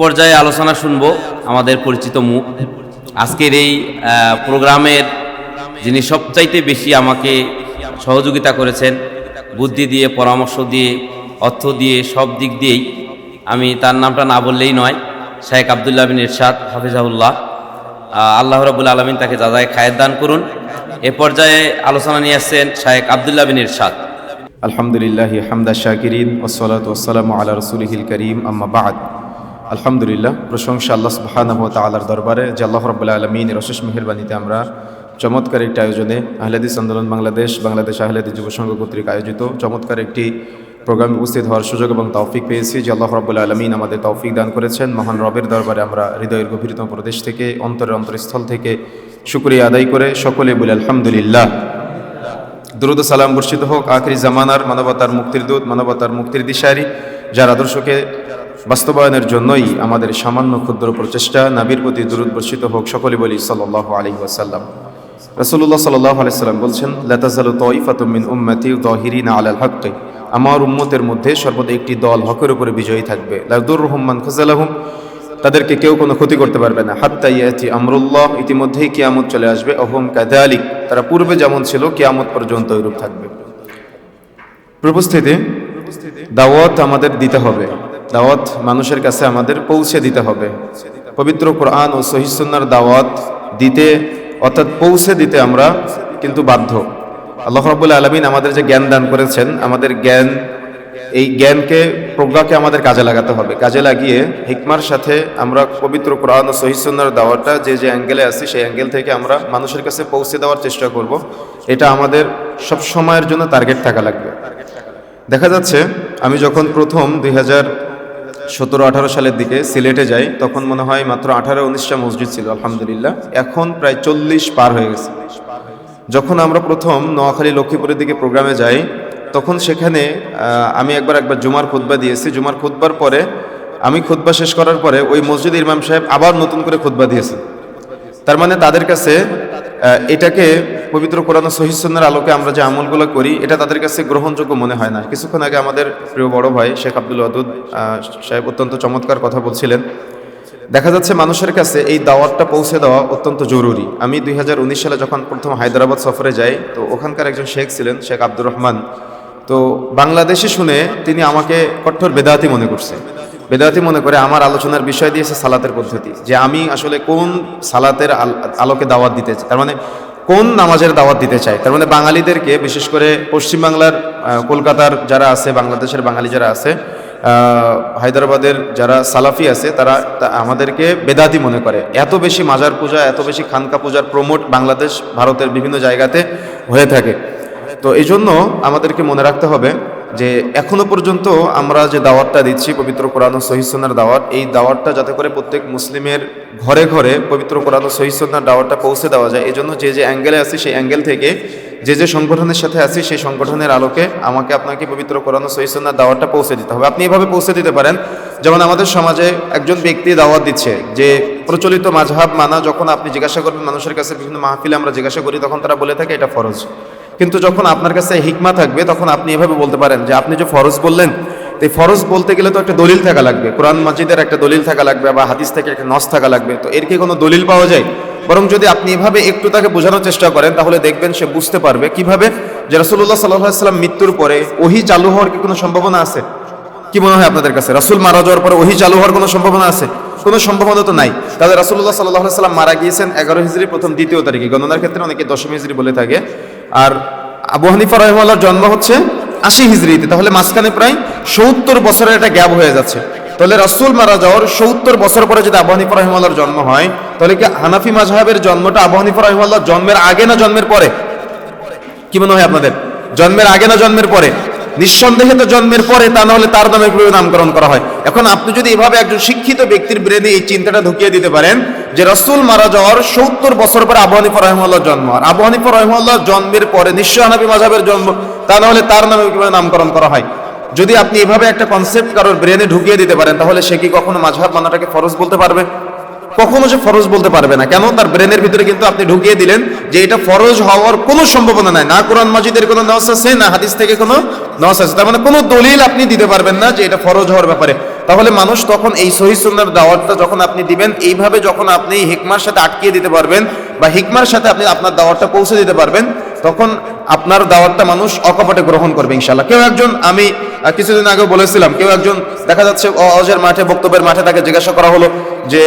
পর্যায়ে আলোচনা শুনব আমাদের পরিচিত মুখ আজকের এই প্রোগ্রামের যিনি সবচাইতে বেশি আমাকে সহযোগিতা করেছেন বুদ্ধি দিয়ে পরামর্শ দিয়ে অর্থ দিয়ে সব দিক দিয়েই আমি তার নামটা না বললেই নয় শেখ আবদুল্লাহ বিন ইরশাদ হাফিজাহুল্লাহ। আহ, আল্লাহ রবুল আলমিন তাকে যাদায় খায়ের দান করুন। এ পর্যায়ে আলোচনা নিয়ে আসছেন শেখ আবদুল্লাহ বিন ইরশাদ। আলহামদুলিল্লাহ হামদা শাকিরিন ওসলাত ওসালাম আল্লাহ রসুলহিল করিম আম্মা বাদ। আলহামদুলিল্লাহ, প্রশংসা আল্লাহ সুবাহানহ তালার দরবারে যে আল্লাহ রব্বুল্লাহ আলমিন রশেষ মেহরবানিতে আমরা চমৎকার একটি আয়োজনে আহলাদিস আন্দোলন বাংলাদেশ বাংলাদেশ আহলাদি যুব সংঘ কর্তৃক আয়োজিত চমৎকার একটি প্রোগ্রামে উপস্থিত হওয়ার সুযোগ এবং তৌফিক পেয়েছি যে আল্লাহ রব্বুল্লাহ আলমিন আমাদের তৌফিক দান করেছেন। মহান রবের দরবারে আমরা হৃদয়ের গভীরতম প্রদেশ থেকে, অন্তরের অন্তরস্থল থেকে শুক্রিয়া আদায় করে সকলে বলে আলহামদুলিল্লাহ। দুরুদ সালাম বর্ষিত হোক। আখরি জামানার মানবতার মুক্তির দূত, মানবতার মুক্তির দিশারি, যার আদর্শকে বাস্তবায়নের জন্যই আমাদের সামান্য ক্ষুদ্র প্রচেষ্টা নাবির প্রতি দুরুদ বর্ষিত হোক সকলে বলি সাল্লাহ আলী ওয়াসাল্লাম। রসুল্লাহ সাল্লাহ আলাইসাল্লাম বলছেন লতাজালু তয়ফাতুমিন উম্মতি দহিরিন আলাল হককে আমার উম্মতের মধ্যে সর্বদা একটি দল হকের উপরে বিজয়ী থাকবে। লাদুর রহমান খাজালাহুম তাদেরকে কেউ কোনো ক্ষতি করতে পারবে না। হাত্তা ইয়াতি আমরুল্লাহ, ইতিমধ্যেই কিয়ামত চলে আসবে। অহম কাদালিক তারা পূর্বে যেমন ছিল, কিয়ামত পর্যন্ত ওইরূপ থাকবে। উপস্থিতি দাওয়াত আমাদের দিতে হবে। দাওয়াত মানুষের কাছে আমাদের পৌঁছে দিতে হবে। পবিত্র কোরআন ও সহিসুন্নার দাওয়াত দিতে, অর্থাৎ পৌঁছে দিতে আমরা কিন্তু বাধ্য। আল্লাহ রাবুল আলমিন আমাদের যে জ্ঞান দান করেছেন, আমাদের জ্ঞান এই জ্ঞানকে, প্রজ্ঞাকে আমাদের কাজে লাগাতে হবে। কাজে লাগিয়ে হিকমার সাথে আমরা পবিত্র কোরআন ও সহিসুন্নার দাওয়াটা যে যে অ্যাঙ্গেলে আছি, সেই অ্যাঙ্গেল থেকে আমরা মানুষের কাছে পৌঁছে দেওয়ার চেষ্টা করব। এটা আমাদের সব সময়ের জন্য টার্গেট থাকা লাগবে। দেখা যাচ্ছে, আমি যখন প্রথম দুই হাজার সতেরো আঠারো সালের দিকে সিলেটে যাই, তখন মনে হয় মাত্র আঠারো উনিশটা মসজিদ ছিল, আলহামদুলিল্লাহ। এখন প্রায় চল্লিশ পার হয়ে গেছে। যখন আমরা প্রথম নোয়াখালী লক্ষ্মীপুরের দিকে প্রোগ্রামে যাই তখন সেখানে আমি একবার একবার জুমার খুতবা দিয়েছি। জুমার খুদ্বার পরে আমি খুতবা শেষ করার পরে ওই মসজিদ ইমাম সাহেব আবার নতুন করে খুতবা দিয়েছে। তার মানে তাদের কাছে এটাকে পবিত্র কোরআন সহিসন্নের আলোকে আমরা যে আমলগুলো করি এটা তাদের কাছে গ্রহণযোগ্য মনে হয় না। কিছুক্ষণ আগে আমাদের প্রিয় বড় ভাই শেখ আব্দুল আহ, সাহেব অত্যন্ত চমৎকার কথা বলছিলেন। দেখা যাচ্ছে মানুষের কাছে এই দাওয়াতটা পৌঁছে দেওয়া অত্যন্ত জরুরি। আমি দুই হাজার উনিশ সালে যখন প্রথম হায়দ্রাবাদ সফরে যাই তো ওখানকার একজন শেখ ছিলেন শেখ আব্দুর রহমান। তো বাংলাদেশে শুনে তিনি আমাকে কঠোর বেদাতি মনে করছে। বেদাতি মনে করে আমার আলোচনার বিষয় দিয়েছে সালাতের পদ্ধতি, যে আমি আসলে কোন সালাতের আল- আলোকে দাওয়াত দিতে চাই, তার মানে কোন নামাজের দাওয়াত দিতে চাই। তার মানে বাঙালিদেরকে, বিশেষ করে পশ্চিমবাংলার কলকাতার যারা আছে, বাংলাদেশের বাঙালি যারা আছে হায়দ্রাবাদের যারা সালাফি আছে, তারা আমাদেরকে বেদাতি মনে করে। এত বেশি মাজার পূজা, এত বেশি খানকা পূজার প্রমোট বাংলাদেশ, ভারতের বিভিন্ন জায়গাতে হয়ে থাকে। তো এই জন্য আমাদেরকে মনে রাখতে হবে যে এখনও পর্যন্ত আমরা যে দাওয়াতটা দিচ্ছি, পবিত্র কোরআন ও দাওয়াত, এই দাওয়াতটা যাতে করে প্রত্যেক মুসলিমের ঘরে ঘরে পবিত্র কোরআন ও সহিসন্নার দাওয়াতটা পৌঁছে দেওয়া যায়। এই জন্য যে যে অ্যাঙ্গেলে আছি সেই অ্যাঙ্গেল থেকে যে যে সংগঠনের সাথে আছি সেই সংগঠনের আলোকে আমাকে আপনাকে পবিত্র কোরআন ও সহিসন্নার দাওয়াতটা পৌঁছে দিতে হবে। আপনি এভাবে পৌঁছে দিতে পারেন। যেমন আমাদের সমাজে একজন ব্যক্তি দাওয়াত দিচ্ছে যে প্রচলিত মাঝহাব মানা, যখন আপনি জিজ্ঞাসা করবেন মানুষের কাছে বিভিন্ন মাহফিলে আমরা জিজ্ঞাসা করি, তখন তারা বলে থাকে, এটা ফরজ। কিন্তু যখন আপনার কাছে হিকমা থাকবে, তখন আপনি এভাবে বলতে পারেন যে, আপনি যে ফরজ বললেন, তো এই ফরজ বলতে গেলে তো একটা দলিল থাকা লাগবে। কোরআন মাজিদের একটা দলিল থাকা লাগবে বা হাদিস থেকে একটা নস থাকা লাগবে। তো এর কি কোনো দলিল পাওয়া যায়? বরং যদি আপনি এভাবে একটু তাকে বোঝানোর চেষ্টা করেন, তাহলে দেখবেন সে বুঝতে পারবে। কীভাবে? যে রসুল্লাহ সাল্লাহ সাল্লাম মৃত্যুর পরে ওহি চালু হওয়ার কি কোনো সম্ভাবনা আছে? কি মনে হয় আপনাদের কাছে? রাসুল মারা যাওয়ার পরে ওহি চালু হওয়ার কোনো সম্ভাবনা আছে? কোনো সম্ভাবনা তো নাই। তাহলে রাসুল্লাহ সাল্লাহ সাল্লাম মারা গিয়েছেন এগারো হিজড়ি প্রথম দ্বিতীয় তারিখে। গণনার ক্ষেত্রে অনেকে দশম হিজড়ি বলে থাকে। আর আবু হানিফা রহমাল্লার জন্ম হচ্ছে আশি হিজড়িতে তাহলে মাঝখানে প্রায় সত্তর বছরের একটা গ্যাপ হয়ে যাচ্ছে। তাহলে রাসুল মারা যাওয়ার সত্তর বছর পরে যদি আবু হানিফা রহমাল্লার জন্ম হয়, তাহলে কি হানাফি মাঝহাবের জন্মটা আবু হানিফা রহমাল্লার জন্মের আগে না জন্মের পরে? কি মনে হয় আপনাদের? জন্মের আগে না জন্মের পরে? নিঃসন্দেহে তো জন্মের পরে, তা না হলে তার নামে নামকরণ করা হয়। এখন আপনি যদি এভাবে একজন শিক্ষিত ব্যক্তির ব্রেনে এই চিন্তাটা ঢুকিয়ে দিতে পারেন যে রসুল মারা যাওয়ার সত্তর বছর পরে আবু হানিফা রহমাল্লাহর জন্ম। আর আবু হানিফা রহমাল্লাহর জন্মের পরে নিশ্চয় হানাবি মাঝাবের জন্ম, তা না হলে তার নামে কীভাবে নামকরণ করা হয়? যদি আপনি এভাবে একটা কনসেপ্ট কারোর ব্রেনে ঢুকিয়ে দিতে পারেন, তাহলে সে কি কখনো মাঝহাব মানাটাকে ফরজ বলতে পারবে? কখনো সে ফরজ বলতে পারবে না। কেন? তার ব্রেনের ভিতরে কিন্তু আপনি ঢুকিয়ে দিলেন যে এটা ফরজ হওয়ার কোনো সম্ভাবনা নাই। না কোরআন মাজিদের কোনো নস আছে, না হাদিস থেকে কোনো নস আছে। তার মানে কোনো দলিল আপনি দিতে পারবেন না যে এটা ফরজ হওয়ার ব্যাপারে। তাহলে মানুষ তখন এই সহি সুন্দর দাওয়াতটা যখন আপনি দিবেন, এইভাবে যখন আপনি হিকমার সাথে আটকিয়ে দিতে পারবেন বা হিকমার সাথে আপনি আপনার দাওয়াতটা পৌঁছে দিতে পারবেন, তখন আপনার দাওয়াতটা মানুষ অকপটে গ্রহণ করবে ইনশাল্লাহ কেউ একজন, আমি কিছুদিন আগে বলেছিলাম, কেউ একজন দেখা যাচ্ছে অজের মাঠে, বক্তব্যের মাঠে তাকে জিজ্ঞাসা করা হলো যে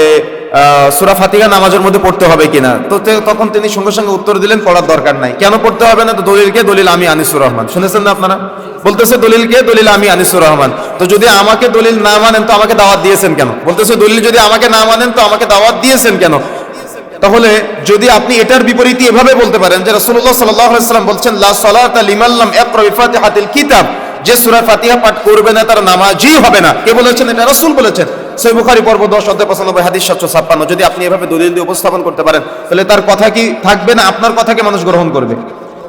সূরা ফাতিহা নামাজের মধ্যে পড়তে হবে কিনা? তো তখন তিনি সঙ্গে সঙ্গে উত্তর দিলেন, পড়ার দরকার নাই। কেন পড়তে হবে না? তো দলিলকে দলিল আমি আনিসুর রহমান। শুনেছেন না আপনারা? বলতেছে, দলিলকে দলিল আমি আনিসুর রহমান। তো যদি আমাকে দলিল না মানেন, তো আমাকে দাওয়াত দিয়েছেন কেন? বলতেছে, দলিল যদি আমাকে না মানেন, তো আমাকে দাওয়াত দিয়েছেন কেন? তাহলে যদি আপনি এটার বিপরীতে এভাবে বলতে পারেন যে রাসূলুল্লাহ সাল্লাল্লাহু আলাইহি সাল্লাম বলছেন, লা সালাতা লিমাল্লাম ইকরা বিফাতিহাতিল কিতাব। যে সূরা ফাতিহা পাঠ করবে না, তার নামাজই হবে না। কে বলেছেন এটা? রাসূল বলেছেন। সহিহ বুখারি পর্ব 10 অধ্যায় 95 হাদিস 756 যদি আপনি এভাবে দলিল দিয়ে উপস্থাপন করতে পারেন, তাহলে তার কথা কি থাকবে না? আপনার কথাকে মানুষ গ্রহণ করবে।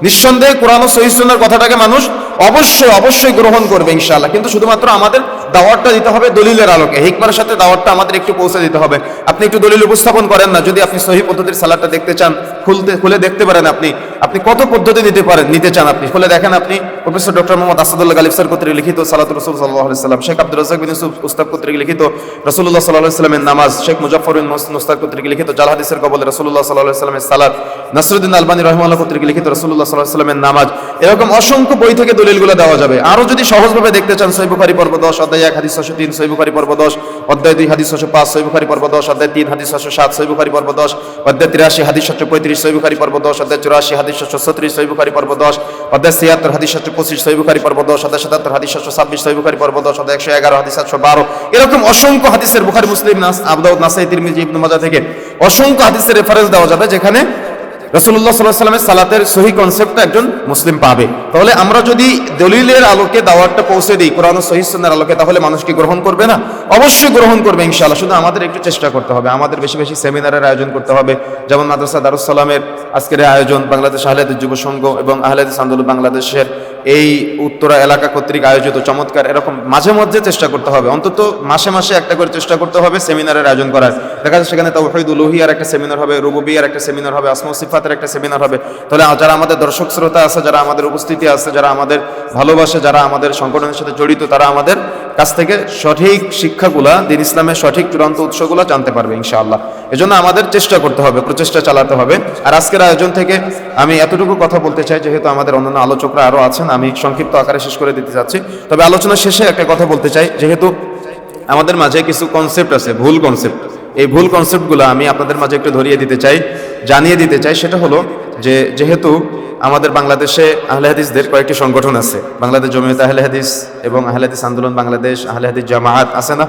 নিঃসন্দেহে কোরআন সহিহ কথাটাকে মানুষ অবশ্যই অবশ্যই গ্রহণ করবে, ইনশাআল্লাহ। কিন্তু শুধুমাত্র আমাদের দাওয়াতটা দিতে হবে দলিলের আলোকে। হিকমার সাথে দাওয়াতটা আমাদের একটু পৌঁছে দিতে হবে। আপনি একটু দলিল উপস্থাপন করেন না, যদি আপনি সহি পদ্ধতির সালাদটা দেখতে চান, খুলতে, খুলে দেখতে পারেন আপনি। আপনি কত পদ্ধতি নিতে পারেন, নিতে চান আপনি। খুলে দেখেন আপনি। Professor doctor Mohammad Asadullah Ghalib sir কর্তৃক লিখিত সালাত রসুল সাল্লাহ সাল্লাম, শেখ আব্দুল রাজাক বিন ইউসুফ উস্তাদ কর্তৃক লিখিত রসুল্লাহ সাল্লাহ সাল্লামের নামাজ, শেখ মুজাফর বিন মোহসিন উস্তাদ কর্তৃক লিখিত জাল হাদিসের কবল রসুল্লাহ সাল্লাহ সাল্লামের সালাদ নাসরুদ্দিন আলবানী রহমাল্লাহ কর্তৃক লিখিত রসুল্লাহ সাল্লাহ সাল্লামের নামাজ এরকম অসংখ্য বই থেকে দলিলগুলো দেওয়া যাবে। আরও যদি সহজভাবে দেখতে চান সৈবুখারি পর্ব দশ, অধ্যায় এক, হাদিস ছশো তিন সৈবুখারি পর্ব দশ, অধ্যায় দুই, হাদিস ছশো পাঁচ সৈবুখারি পর্ব দশ, অধ্যায় তিন, হাদিস ছশো সাত সৈবুখারি পর্ব দশ, অধ্যায় তিরাশি, হাদিস ছশো পঁয়ত্রিশ সৈবুখারি পর্ব দশ, অধ্যায় চুরাশি, হাদিস ছশো ছত্রিশ সৈবুখারি পর্ব দশ, অধ্যায় ছিয়াত্তর, হাদিস ছশো পঁচিশ সৈবুখারি পর্ব দশ, অধ্যায় সাতাত্তর, হাদিস ছশো ছাব্বিশ সৈবুখারি পর্ব দশ, অধ্যায় একশো এগারো, হাদিস সাতশো বারো। এরকম অসংখ্য হাদিসের বুখারি, মুসলিম, নাস আবদাউদ নাসাই, তিরমিজি, ইবনু মাজা থেকে অসংখ্য হাদিসের রেফারেন্স দেওয়া যাবে, যেখানে রসুল্লাহ সাল্লাহ সাল্লামের সালাতের সহি কনসেপ্টটা একজন মুসলিম পাবে। তাহলে আমরা যদি দলিলের আলোকে, দাওয়াতটা পৌঁছে দিই, কোরআন ও সহি আলোকে, তাহলে মানুষ কি গ্রহণ করবে না? অবশ্যই গ্রহণ করবে ইনশাল্লাহ শুধু আমাদের একটু চেষ্টা করতে হবে। আমাদের বেশি বেশি সেমিনারের আয়োজন করতে হবে। যেমন মাদ্রাসা দারুসালামের আজকের আয়োজন, বাংলাদেশ আহলেদের যুব সংঘ এবং আহলেদ আন্দোলন বাংলাদেশের এই উত্তরা এলাকা কর্তৃক আয়োজিত চমৎকার, এরকম মাঝে মধ্যে চেষ্টা করতে হবে। অন্তত মাসে মাসে একটা করে চেষ্টা করতে হবে সেমিনারের আয়োজন করার। দেখা যাচ্ছে সেখানে তাহিদুল লোহিয়ার একটা সেমিনার হবে, রুবুবিয়ার একটা সেমিনার হবে, আসমো সিফাতের একটা সেমিনার হবে। তাহলে যারা আমাদের দর্শক শ্রোতা আছে, যারা আমাদের উপস্থিতি আছে, যারা আমাদের ভালোবাসে, যারা আমাদের সংগঠনের সাথে জড়িত, তারা আমাদের কাছ থেকে সঠিক শিক্ষাগুলা, দিন ইসলামের সঠিক চূড়ান্ত উৎসগুলো জানতে পারবে ইনশাআল্লাহ। এজন্য আমাদের চেষ্টা করতে হবে, প্রচেষ্টা চালাতে হবে। আর আজকের আয়োজন থেকে আমি এতটুকু কথা বলতে চাই, যেহেতু আমাদের অন্যান্য আলোচকরা আরও আছেন, আমি সংক্ষিপ্ত আকারে শেষ করে দিতে চাচ্ছি। তবে আলোচনা শেষে একটা কথা বলতে চাই, যেহেতু আমাদের মাঝে কিছু কনসেপ্ট আছে, ভুল কনসেপ্ট এই ভুল কনসেপ্টগুলো আমি আপনাদের মাঝে একটু ধরিয়ে দিতে চাই, জানিয়ে দিতে চাই, সেটা হলো যে, যেহেতু আমাদের বাংলাদেশে আহলে হাদিসদের কয়েকটি সংগঠন আছে। বাংলাদেশ জমিয়ত আহলে হাদিস এবং আহলে হাদিস আন্দোলন বাংলাদেশ, আহলে হাদিস জামায়াত আছে না?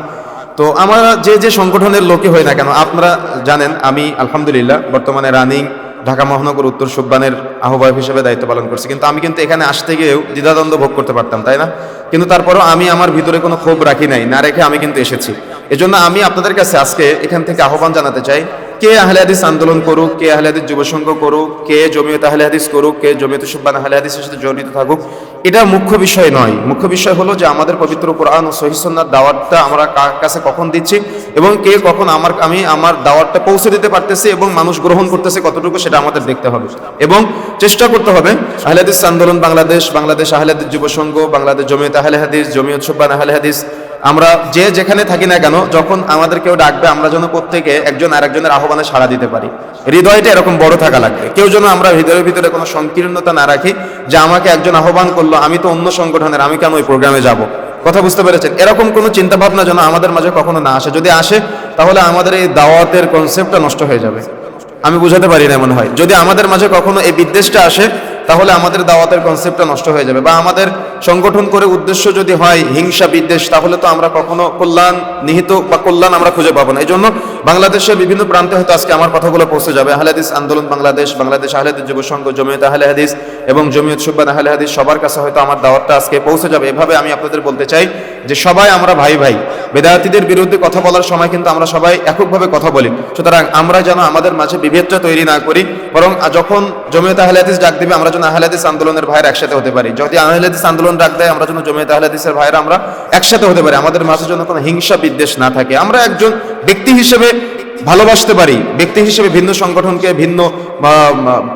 তো আমরা যে যে সংগঠনের লোকে হই না কেন, আপনারা জানেন আমি আলহামদুলিল্লাহ বর্তমানে রানিং ঢাকা মহানগর উত্তর সুব্বানের আহ্বায়ক হিসেবে দায়িত্ব পালন করছি। কিন্তু আমি কিন্তু এখানে আসতে গিয়েও দ্বিধাদ্বন্দ্ব ভোগ করতে পারতাম, তাই না? কিন্তু তারপরও আমি আমার ভিতরে কোনো ক্ষোভ রাখি নাই, না রেখে আমি কিন্তু এসেছি। এজন্য আমি আপনাদের কাছে আজকে এখান থেকে আহ্বান জানাতে চাই কে আহলে হাদিস আন্দোলন করুক, কে আহলে হাদিস যুব সংঘ করুক, কে জমিয়ত আহলে হাদিস করুক, কে জমিয়ত সুব্বান আহলে হাদিসের সাথে জড়িত থাকুক, এটা মুখ্য বিষয় নয়। মুখ্য বিষয় হলো যে আমাদের পবিত্র কোরআন ও সহিসন্নার দাওয়াতটা আমরা কার কাছে কখন দিচ্ছি এবং কে কখন আমার, আমি আমার দাওয়াতটা পৌঁছে দিতে পারতেছি এবং মানুষ গ্রহণ করতেছে কতটুকু সেটা আমাদের দেখতে হবে। এবং চেষ্টা করতে হবে আহলে হাদিস আন্দোলন বাংলাদেশ বাংলাদেশ আহলে হাদিস যুব সংঘ, বাংলাদেশ জমিয়ত আহলে হাদিস, জমিয়ত সুব্বান আহলে হাদিস আমরা যে যেখানে থাকি না কেন, যখন আমাদের কেউ ডাকবে, আমরা যেন প্রত্যেকে একজন আরেকজনের আহ্বানে সাড়া দিতে পারি। হৃদয়টা এরকম বড় থাকা লাগবে। কেউ যেন আমরা হৃদয়ের ভিতরে কোনো সংকীর্ণতা না রাখি যে আমাকে একজন আহ্বান করল, আমি তো অন্য সংগঠনের, আমি কেন ওই প্রোগ্রামে যাব? কথা বুঝতে পেরেছেন? এরকম কোনো চিন্তা ভাবনা যেন আমাদের মাঝে কখনো না আসে। যদি আসে, তাহলে আমাদের এই দাওয়াতের কনসেপ্টটা নষ্ট হয়ে যাবে। আমি বুঝাতে পারি না মনে হয়। যদি আমাদের মাঝে কখনো এই বিদ্বেষটা আসে, তাহলে আমাদের দাওয়াতের কনসেপ্টটা নষ্ট হয়ে যাবে বা আমাদের সংগঠন করে উদ্দেশ্য যদি হয় হিংসা বিদ্বেষ, তাহলে তো আমরা কখনো কল্যাণ নিহিত বা কল্যাণ আমরা খুঁজে পাবো না। এই জন্য বাংলাদেশের বিভিন্ন প্রান্তে হয়তো আজকে আমার কথাগুলো পৌঁছে যাবে। আহলে হাদিস আন্দোলন বাংলাদেশ বাংলাদেশ আহলে হাদিস যুব সংঘ, জমিয়ত আহলে হাদিস এবং জমিয়ত সুব্বান আহলে হাদিস সবার কাছে হয়তো আমার দাওয়াতটা আজকে পৌঁছে যাবে। এভাবে আমি আপনাদের বলতে চাই যে সবাই আমরা ভাই ভাই। বেদায়াতীদের বিরুদ্ধে কথা বলার সময় কিন্তু আমরা সবাই এককভাবে কথা বলি। সুতরাং আমরা যেন আমাদের মাঝে বিভেদটা তৈরি না করি, বরং যখন জমিয়ত আহলে হাদিস ডাক দিবে, আমরা যেন আহলে হাদিস আন্দোলনের ভাইয়ের একসাথে হতে পারি। যদি আহলে হাদিস আন্দোলন ডাক দেয় আমরা যেন জমিয়ত আহলে হাদিসের ভাইরা আমরা একসাথে হতে পারি। আমাদের মাঝে যেন কোনো হিংসা বিদ্বেষ না থাকে। আমরা একজন ব্যক্তি হিসেবে ভালোবাসতে পারি। ব্যক্তি হিসেবে ভিন্ন সংগঠনকে, ভিন্ন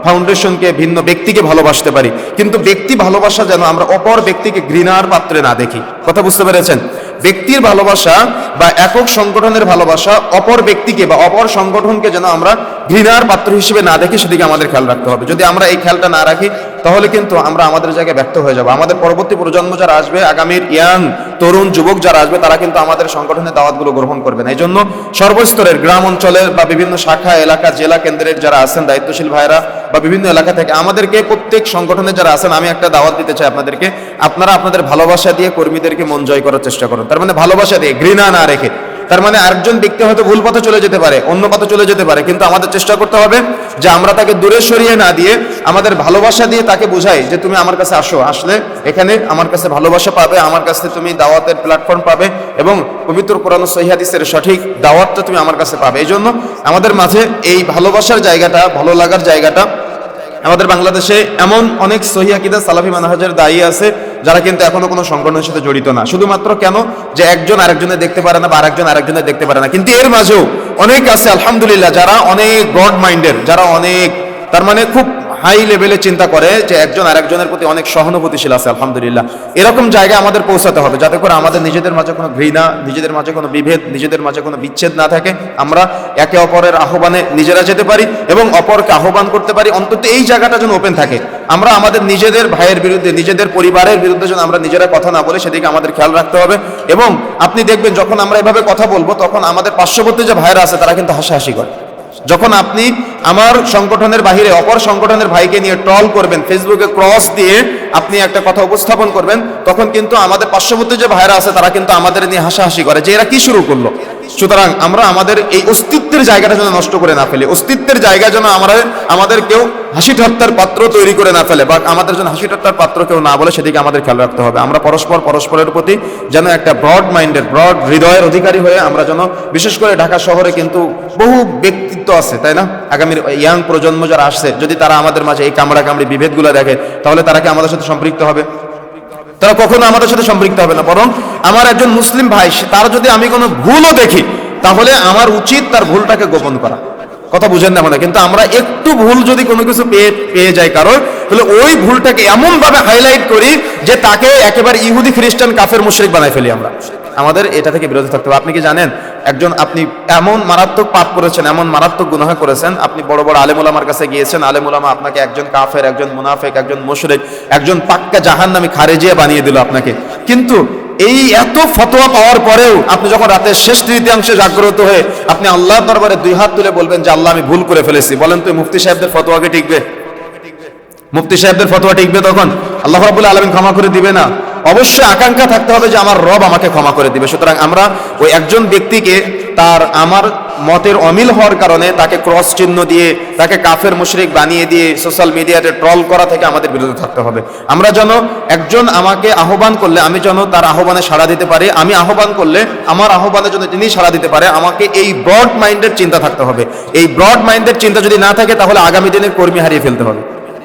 ফাউন্ডেশনকে ভিন্ন ব্যক্তিকে ভালোবাসতে পারি। কিন্তু ব্যক্তি ভালোবাসা যেন আমরা অপর ব্যক্তিকে ঘৃণার পাত্রে না দেখি। কথা বুঝতে পেরেছেন? ব্যক্তির ভালোবাসা বা একক সংগঠনের ভালোবাসা অপর ব্যক্তিকে বা অপর সংগঠনকে যেন আমরা ঘৃণার পাত্র হিসেবে না দেখি সেদিকে আমাদের খেয়াল রাখতে হবে। যদি আমরা এই খেয়ালটা না রাখি, তাহলে কিন্তু আমরা আমাদের জায়গায় ব্যর্থ হয়ে যাব। আমাদের পরবর্তী প্রজন্ম যারা আসবে, আগামীর ইয়াং, তরুণ, যুবক যারা আসবে, তারা কিন্তু আমাদের সংগঠনের দাওয়াতগুলো গ্রহণ করবে না। এই জন্য সর্বস্তরের গ্রাম অঞ্চলের বা বিভিন্ন শাখা, এলাকা, জেলা কেন্দ্রের যারা আছেন, দায়িত্বশীল ভাইরা বা বিভিন্ন এলাকা থেকে, আমাদেরকে প্রত্যেক সংগঠনে যারা আছেন, আমি একটা দাওয়াত দিতে চাই আপনাদেরকে। আপনারা আপনাদের ভালোবাসা দিয়ে কর্মীদেরকে মন জয় করার চেষ্টা করুন। তার মানে ভালোবাসা দিয়ে, ঘৃণা না রেখে। তার মানে আরেকজন ব্যক্তি হয়তো ভুল পথে চলে যেতে পারে, অন্য পথে চলে যেতে পারে, কিন্তু আমাদের চেষ্টা করতে হবে যে আমরা তাকে দূরে সরিয়ে না দিয়ে আমাদের ভালোবাসা দিয়ে তাকে বোঝাই যে তুমি আমার কাছে আসো, আসলে এখানে আমার কাছে ভালোবাসা পাবে, আমার কাছে তুমি দাওয়াতের প্ল্যাটফর্ম পাবে এবং পবিত্র কোরআন সহিহাদিসের সঠিক দাওয়াতটা তুমি আমার কাছে পাবে। এই জন্য আমাদের মাঝে এই ভালোবাসার জায়গাটা, ভালো লাগার জায়গাটা আমাদের বাংলাদেশে এমন অনেক সহিয়াকিদা সালাফি মানহাজের দায়ী আছে যারা কিন্তু এখনও কোনো সংগঠনের সাথে জড়িত না। শুধুমাত্র কেন? যে একজন আরেকজনের দেখতে পারে না বা আরেকজন আরেকজনের দেখতে পারে না। কিন্তু এর মাঝেও অনেক আছে, আলহামদুলিল্লাহ, যারা অনেক ব্রড মাইন্ডের যারা অনেক, তার মানে খুব হাই লেভেলে চিন্তা করে যে একজন আরেকজনের প্রতি অনেক সহানুভূতিশীল আছে, আলহামদুলিল্লাহ। এরকম জায়গায় আমাদের পৌঁছাতে হবে, যাতে করে আমাদের নিজেদের মাঝে কোনো ঘৃণা, নিজেদের মাঝে কোনো বিভেদ, নিজেদের মাঝে কোনো বিচ্ছেদ না থাকে। আমরা একে অপরের আহ্বানে নিজেরা যেতে পারি এবং অপরকে আহ্বান করতে পারি। অন্তত এই জায়গাটা যেন ওপেন থাকে। আমরা আমাদের নিজেদের ভাইয়ের বিরুদ্ধে, নিজেদের পরিবারের বিরুদ্ধে যেন আমরা নিজেরা কথা না বলে, সেদিকে আমাদের খেয়াল রাখতে হবে। এবং আপনি দেখবেন যখন আমরা এভাবে কথা বলব, তখন আমাদের পার্শ্ববর্তী যে ভাইরা আছে, তারা কিন্তু হাসাহাসি করে। যখন আপনি আমার সংগঠনের বাহিরে, অপর সংগঠনের ভাইকে নিয়ে ট্রল করবেন, ফেসবুকে ক্রস দিয়ে আপনি একটা কথা উপস্থাপন করবেন, তখন কিন্তু আমাদের পার্শ্ববর্তী যে ভাইরা আছে, তারা কিন্তু আমাদের নিয়ে হাসাহাসি করে যে এরা কি শুরু করল। সুতরাং আমরা আমাদের এই অস্তিত্বের জায়গাটা যেন নষ্ট করে না ফেলি। অস্তিত্বের জায়গা যেন আমরা, আমাদের কেউ হাসি ঠাট্টার পাত্র তৈরি করে না ফেলে বা আমাদের যেন হাসি ঠাট্টার পাত্র কেউ না বলে সেদিকে আমাদের খেয়াল রাখতে হবে। আমরা পরস্পর পরস্পরের প্রতি যেন একটা ব্রড মাইন্ডেড ব্রড হৃদয়ের অধিকারী হয়ে আমরা যেন, বিশেষ করে ঢাকা শহরে কিন্তু বহু ব্যক্তিত্ব আছে, তাই না? আগামীর ইয়াং প্রজন্ম যারা আসছে, যদি তারা আমাদের মাঝে এই কামড়া কামড়ি বিভেদগুলো দেখে, তাহলে তারা কি আমাদের সাথে সম্পৃক্ত হবে? তারা কখনো আমাদের সাথে সম্পৃক্ত হবে না, বরং আমার একজন মুসলিম ভাই তার যদি আমি কোনো ভুলও দেখি, তাহলে আমার উচিত তার ভুলটাকে গোপন করা। কথা বুঝেন না মানে কিন্তু আমরা একটু ভুল যদি কোনো কিছু পেয়ে পেয়ে যাই কারোর, তাহলে ওই ভুলটাকে এমন ভাবে হাইলাইট করি যে তাকে একেবারে ইহুদি, খ্রিস্টান, কাফের, মুশরিক বানাই ফেলি আমরা। আমাদের এটা থেকে বিরত থাকতে হবে। আপনি কি জানেন, একজন আপনি এমন মারাত্মক পাপ করেছেন, এমন মারাত্মক গুনাহ করেছেন, আপনি বড় বড় আলেমুলামার কাছে গিয়েছেন আলেমুলামা আপনাকে একজন কাফের, একজন মুনাফেক, একজন মুশরিক, একজন পাক্কা জাহান নামে খারেজিয়া বানিয়ে দিল আপনাকে। কিন্তু এই এত ফতোয়া পাওয়ার পরেও আপনি যখন রাতের শেষ তৃতীয়াংশে জাগ্রত হয়ে আপনি আল্লাহর দরবারে দুই হাত তুলে বলবেন যে, আল্লাহ, আমি ভুল করে ফেলেছি। বলেন তুই মুফতি সাহেবদের ফতোয়াকে টিকবে? মুফতি সাহেবদের ফতোয়া টিকবে তখন? আল্লাহ রাবুল আলমিন ক্ষমা করে দিবে না? অবশ্যই আকাঙ্ক্ষা থাকতে হবে যে, আমার রব আমাকে ক্ষমা করে দিবে। সুতরাং আমরা ওই একজন ব্যক্তিকে তার, আমার মতের অমিল হওয়ার কারণে তাকে ক্রস চিহ্ন দিয়ে, তাকে কাফের মুশরিক বানিয়ে দিয়ে সোশ্যাল মিডিয়াতে ট্রল করা থেকে আমাদের বিরত থাকতে হবে। আমরা যেন একজন আমাকে আহ্বান করলে, আমি যেন তার আহ্বানে সাড়া দিতে পারি, আমি আহ্বান করলে আমার আহ্বানের জন্য তিনি সাড়া দিতে পারে, আমাকে এই ব্রড মাইন্ডের চিন্তা থাকতে হবে। এই ব্রড মাইন্ডের চিন্তা যদি না থাকে, তাহলে আগামী দিনের কর্মী হারিয়ে ফেলতে হবে।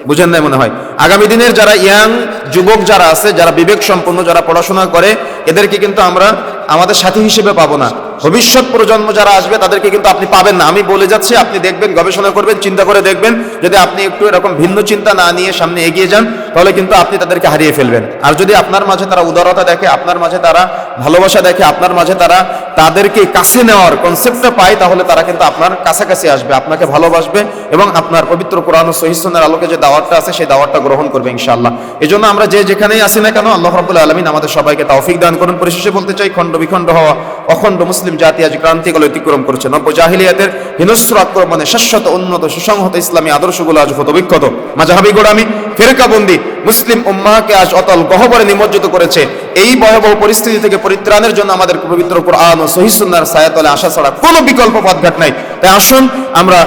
বুঝেন নাই মনে হয়? আগামী দিনের যারা ইয়াং যুবক যারা আছে, যারা বিবেক সম্পন্ন, যারা পড়াশোনা করে, এদেরকে কিন্তু আমরা আমাদের সাথী হিসেবে পাবো না। ভবিষ্যৎ প্রজন্ম যারা আসবে, তাদেরকে কিন্তু আপনি পাবেন না। আমি বলে যাচ্ছি, আপনি দেখবেন, গবেষণা করবেন, চিন্তা করে দেখবেন। যদি আপনি একটু এরকম ভিন্ন চিন্তা না নিয়ে সামনে এগিয়ে যান, তাহলে কিন্তু আপনি তাদেরকে হারিয়ে ফেলবেন। আর যদি আপনার মাঝে তারা উদারতা দেখে, আপনার মাঝে তারা ভালোবাসা দেখে, আপনার মাঝে তারা তাদেরকে কাছে নেওয়ার কনসেপ্টটা পায়, তাহলে তারা কিন্তু আপনার কাছাকাছি আসবে, আপনাকে ভালোবাসবে এবং আপনার পবিত্র কোরআন সহিসনের আলোকে যে দাওয়াতটা আছে, সেই দাওয়াতটা গ্রহণ করবে ইনশাআল্লাহ। এই জন্য আমরা যে যেখানেই আসি না কেন, আল্লাহ রাবুল আলমিন আমাদের সবাইকে তৌফিক দান করুন। পরিশেষে বলতে চাই খণ্ড বিখণ্ড হওয়া, অখণ্ড মুসলিম জাতি আজ ক্রান্তিগুলো অতিক্রম করেছে। নব্য জাহিলিয়াতের হিনস্র আক্রমণে শাশ্বত, উন্নত, সুসংহত ইসলামী আদর্শগুলো আজ হত বিক্ষত মাজাহাবি গোড়ামি, ফেরকাবন্দি মুসলিম উম্মাহকে আজ অতল গহবরে নিমজ্জিত করেছে। এই ভয়াবহ পরিস্থিতি থেকে পরিত্রাণের জন্য আমাদের পবিত্র কোরআন ও সহিসুন্নার সায়াতলে আসা ছাড়া কোনো বিকল্প পথঘাট নাই। তাই আসুন, আমরা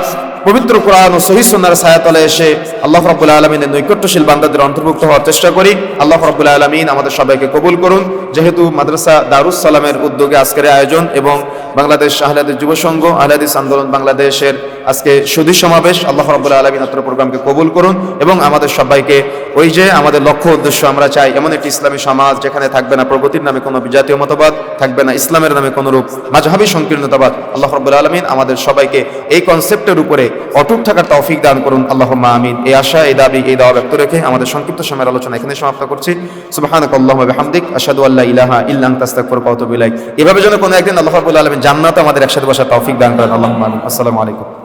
পবিত্র কোরআন ও সহি সুন্নার ছায়াতলে এসে আল্লাহ রাব্বুল আলমিনের নৈকট্যশীল বান্দাদের অন্তর্ভুক্ত হওয়ার চেষ্টা করি। আল্লাহ রাব্বুল আলমিন আমাদের সবাইকে কবুল করুন। যেহেতু মাদ্রাসা দারুস সালামের উদ্যোগে আজকের আয়োজন এবং বাংলাদেশ আহলাদের যুব সংঘ, আহলাদিস আন্দোলন বাংলাদেশের আজকে সুধী সমাবেশ। আল্লাহ রাব্বুল আলমিন আত্র প্রোগ্রামকে কবুল করুন এবং আমাদের সবাইকে ওই যে আমাদের লক্ষ্য উদ্দেশ্য আমরা চাই, এমন একটি ইসলামী সমাজ যেখানে থাকবে না প্রগতির নামে কোনো বিজাতীয় মতবাদ, থাকবে না ইসলামের নামে কোনো রূপ, মাঝহাবি সংকীর্ণতাবাদ। আল্লাহ রব্বুল আলমিন আমাদের সবাইকে এই কনসেপ্টের উপরে অটুট থাকার তৌফিক দান করুন। আল্লাহ আমিন। এই আশা, এই দাবি, এই দাওয়া ব্যক্ত রেখে আমাদের সংক্ষিপ্ত সময়ের আলোচনা এখানে সমাপ্ত করছি। সুবহানাক আল্লাহুম্মা বিহামদিক, আশহাদু আল্লা ইলাহা ইল্লা ওয়া এভাবে যেন কোনো একদিন আল্লাহ রাব্বুল আলামিন জান্নাতে আমাদের একসাথে বসা তৌফিক দান করেন। আল্লাহ আসসালামু আলাইকুম।